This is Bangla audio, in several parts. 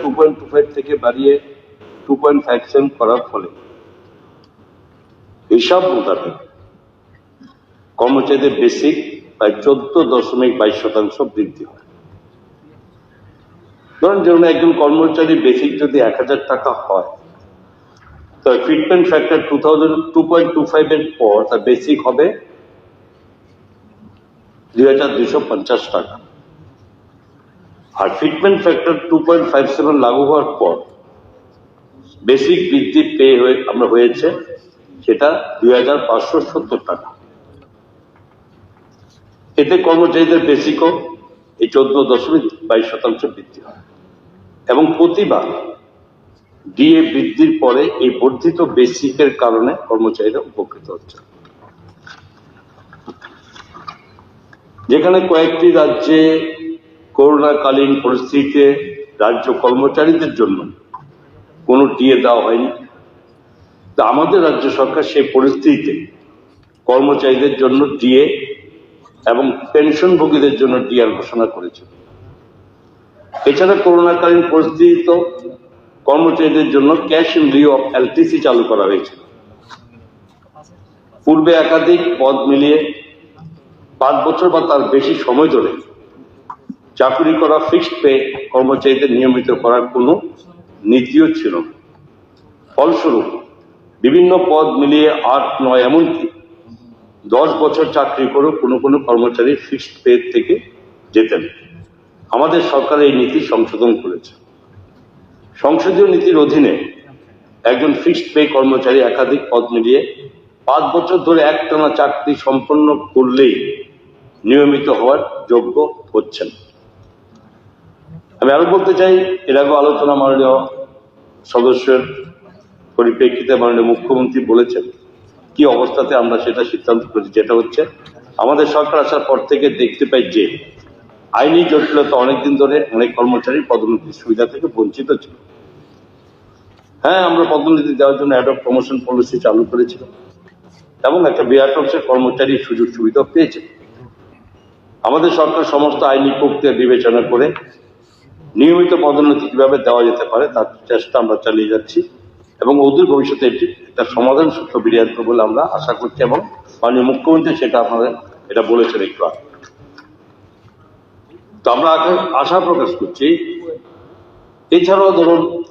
টু পয়েন্ট টু ফাইভ থেকে বাড়িয়ে টু পয়েন্ট ফাইভ সেভেন করার ফলে হিসাব মোতাবেক কর্মচারীদের বেসিক প্রায় চোদ্দ দশমিক বাইশ শতাংশ বৃদ্ধি হয়। ধরুন, যেমন একজন কর্মচারী বেসিক যদি এক হাজার টাকা হয়, তো fitment factor two thousand two point two five এর পর তার বেসিক হবে দুই হাজার দুইশো পঞ্চাশ টাকা। আর fitment factor two point five seven লাগু হওয়ার পর বেসিক বৃদ্ধি পেয়ে হয়ে, আমরা হয়েছে সেটা দুই হাজার পাঁচশো সত্তর টাকা। এতে কর্মচারীদের বেসিকও এই চোদ্দ দশমিক বাইশ শতাংশ বৃদ্ধি হয়। এবং প্রতিবার ডিএ বৃদ্ধির পরে এই বর্ধিত বেসিকের কারণে কর্মচারীরা উপকৃত হচ্ছে। যেখানে কয়েকটি রাজ্যে করোনাকালীন পরিস্থিতিতে রাজ্য কর্মচারীদের জন্য কোনো ডিএ দেওয়া হয়নি। তা আমাদের রাজ্য সরকার সেই পরিস্থিতিতে কর্মচারীদের জন্য ডিএ এবং পেনশনভোগীদের জন্য ডিআর ঘোষণা করেছে। এছাড়া করোনাকালীন পরিস্থিতিতেও কর্মচারীদের জন্য cash in lieu of LTC চালু করা হয়েছিল পূর্বে একাধিক পদ মিলিয়ে পাঁচ বছর বা তার বেশি সময় ধরে চাকরি করা ফিক্সড পে কর্মচারীদের নিয়মিত করার কোনো নীতিও ছিল না। ফলস্বরূপ, বিভিন্ন পদ মিলিয়ে আট, নয় এমনকি দশ বছর চাকরি করেও কোনো কোনো কর্মচারী ফিক্সড পে থেকে যেতেন। আমাদের সরকার এই নীতি সংশোধন করেছে। সংসদীয় নীতির অধীনে একজন ফিক্সড পে কর্মচারী একাধিক পদ মিলিয়ে পাঁচ বছর ধরে একটানা চাকরি সম্পন্ন করলেই নিয়মিত হওয়ার যোগ্য হচ্ছেন। আমি আরও বলতে চাই, এর আলোচনা মাননীয় সদস্যের পরিপ্রেক্ষিতে মাননীয় মুখ্যমন্ত্রী বলেছেন, কি অবস্থাতে আমরা সেটা সিদ্ধান্ত করেছি, যেটা হচ্ছে আমাদের সরকার আসার পর থেকে দেখতে পাই যে আইনি জটিলতা অনেকদিন ধরে অনেক কর্মচারী পদোন্নতির সুবিধা থেকে বঞ্চিত ছিল। হ্যাঁ আমরা পদোন্নতি দেওয়ার জন্য অ্যাডপ প্রমোশন পলিসি চালু করেছিলাম, এবং একটা বিরাট অংশের কর্মচারী সুযোগ সুবিধা পেয়েছে। আমাদের সরকার সমস্ত আইনি প্রক্রিয়া বিবেচনা করে নিয়মিত পদোন্নতি কীভাবে দেওয়া যেতে পারে তার চেষ্টা আমরা চালিয়ে যাচ্ছি এবং অদূর ভবিষ্যতে এটি একটা সমাধান সূত্র বেরিয়ে আসবে বলে আমরা আশা করছি এবং মাননীয় মুখ্যমন্ত্রী সেটা আপনাদের এটা বলেছেন একটু আগে। তো আমরা আশা- প্রকাশ করছি। এছাড়াও ধরুন,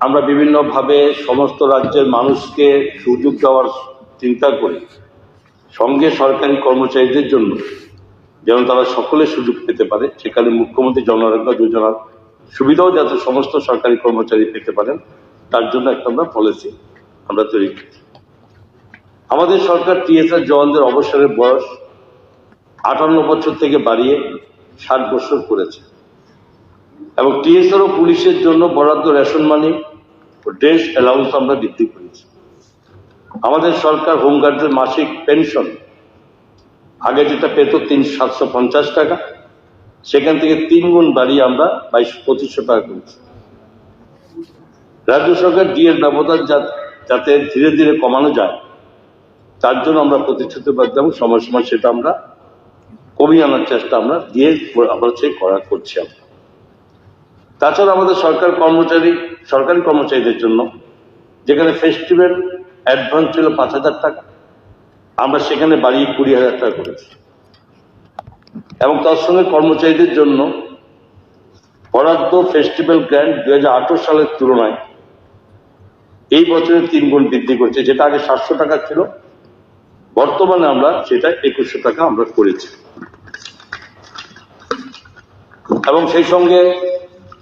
আমরা বিভিন্নভাবে সমস্ত রাজ্যের মানুষকে সুযোগ দেওয়ার চিন্তা করি। সঙ্গে সরকারি কর্মচারীদের জন্য যেন তারা সকলে সুযোগ পেতে পারে। সেখানে মুখ্যমন্ত্রী জনআরোগ্য যোজনার সুবিধাও যাতে সমস্ত সরকারি কর্মচারী পেতে পারেন, তার জন্য একটা আমরা পলিসি আমরা তৈরি করেছি। আমাদের সরকার টিএসআর জওয়ানদের অবসরের বয়স আটান্ন বছর থেকে বাড়িয়ে ষাট বছর করেছে। এবং টিএসআর ও পুলিশের জন্য বরাদ্দ রেশন মানি ও ড্রেস অ্যালাউন্স আমরা বৃদ্ধি করেছি। আমাদের সরকার হোমগার্ডদের মাসিক পেনশন আগে যেটা পেত তিন সাতশো, পঞ্চাশ টাকা, সেখান থেকে তিন গুণ বাড়িয়ে আমরা বাইশ পঁচিশশো টাকা করেছি। রাজ্য সরকার ডিএর ব্যবধান যাতে ধীরে ধীরে কমানো যায়, তার জন্য আমরা প্রতিশ্রুতিবদ্ধ এবং সময় সময় সেটা আমরা কমিয়ে আনার চেষ্টা আমরা দিয়ে আমরা সে করা করছি আমরা। তাছাড়া আমাদের সরকার কর্মচারী, সরকারি কর্মচারীদের জন্য যেখানে ফেস্টিভ্যাল অ্যাডভান্স ছিল পাঁচ হাজার টাকা আমরা সেখানে বাড়িয়ে কুড়ি হাজার টাকা করেছি। এবং তার সঙ্গে কর্মচারীদের জন্য বরাদ্দ ফেস্টিভ্যাল গ্র্যান্ড দুই হাজার সালের তুলনায় এই বছরে তিন গুণ বৃদ্ধি করছে, যেটা আগে সাতশো টাকা ছিল। বর্তমানে আমরা সেটা একুশশো টাকা আমরা করেছি। এবং সেই সঙ্গে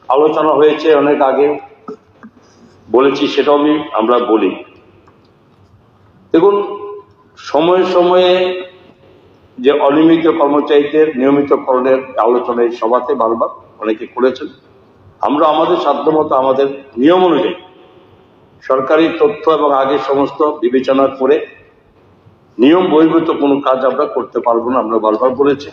আলোচনা হয়েছে অনেক আগে, বলেছি সেটাও আমি আমরা বলি। দেখুন সময়ে সময়ে যে অনিয়মিত কর্মচারীদের নিয়মিতকরণের আলোচনা এই সভাতে বারবার অনেকে করেছেন। আমরা আমাদের সাধ্যমতো আমাদের নিয়ম অনুযায়ী সরকারি তথ্য এবং আগে সমস্ত বিবেচনা করে নিয়ম বহির্ভূত কোনো কাজ আমরা করতে পারব না, আমরা বারবার বলেছি।